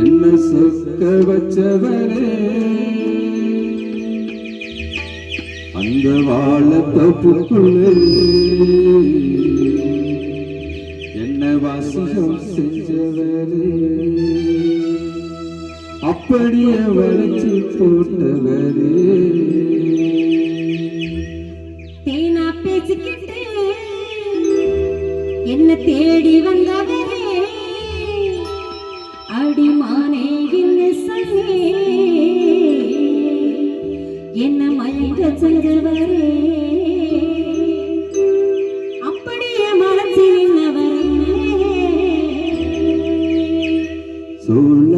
என்ன சொக்க வச்சவரே? அந்த வாழத்தப்புக்குள்ளே என்ன வாசகம் செஞ்சவரே? அப்படியே வளைச்சி போட்டவரே. தேனா பேசிக்கிட்டு என்ன தேடி வந்தவரே அடிமானே என்ன சொன்னே என்ன மயங்க செஞ்சவரே அப்படியே மறைச்சி நின்னவரே. சோழ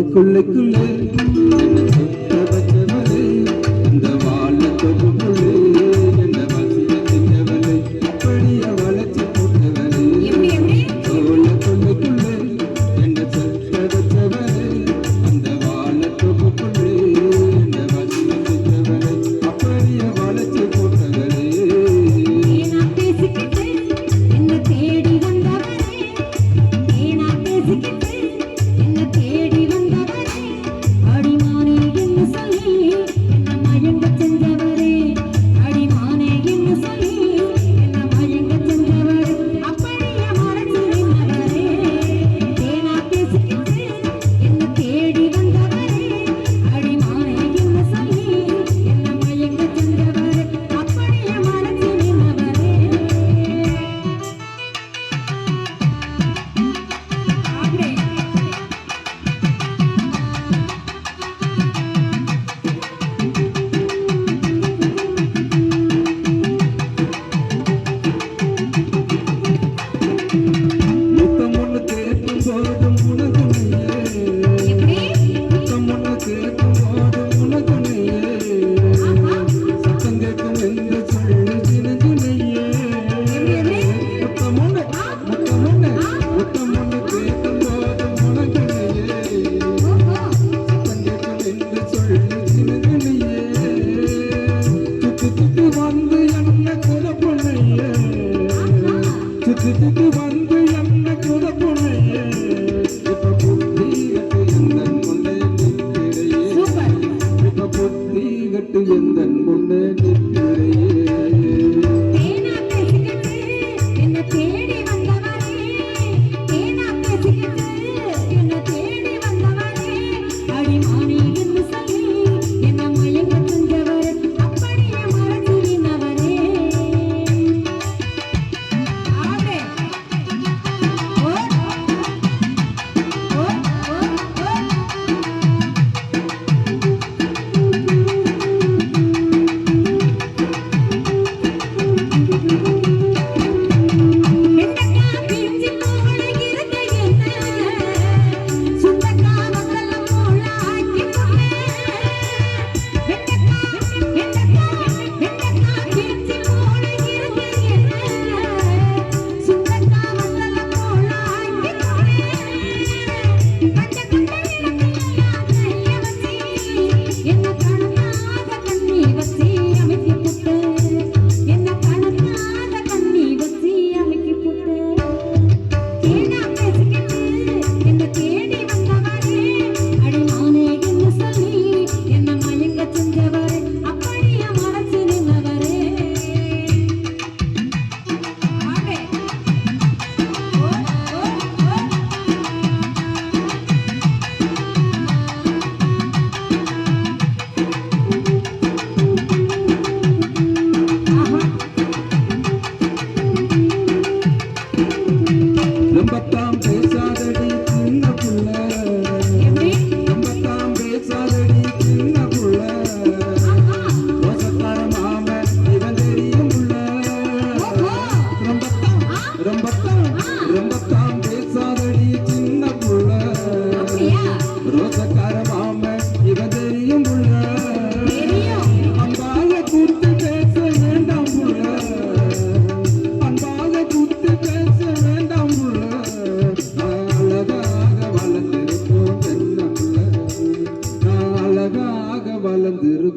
I'm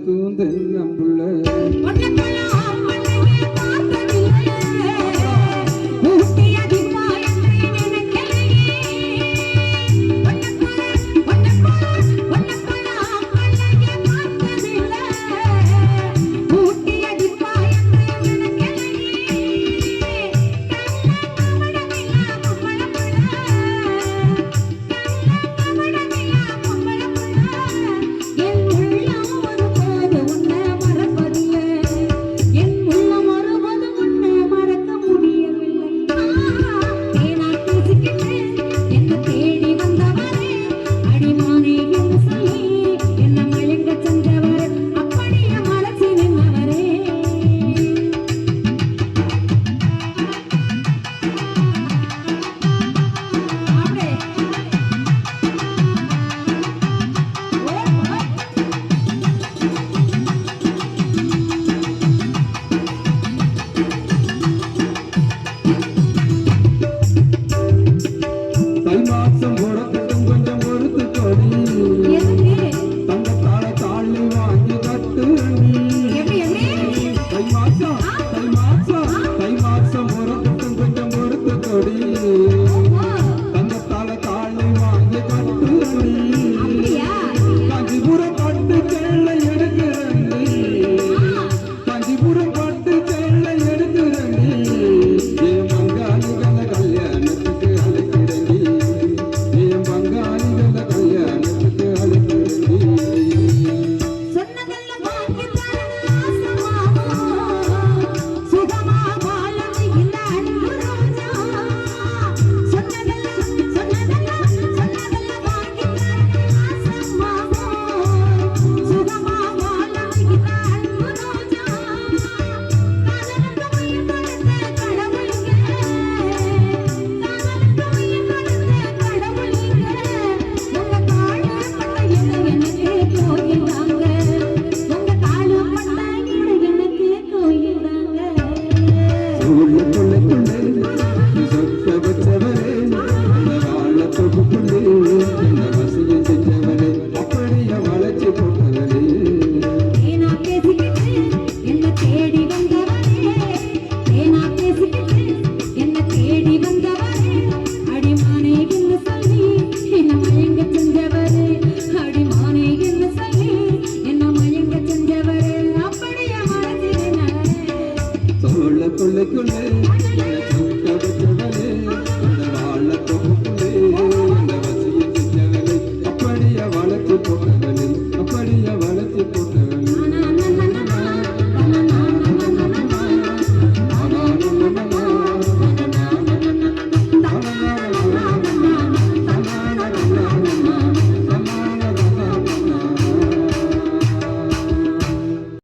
தூந்தல்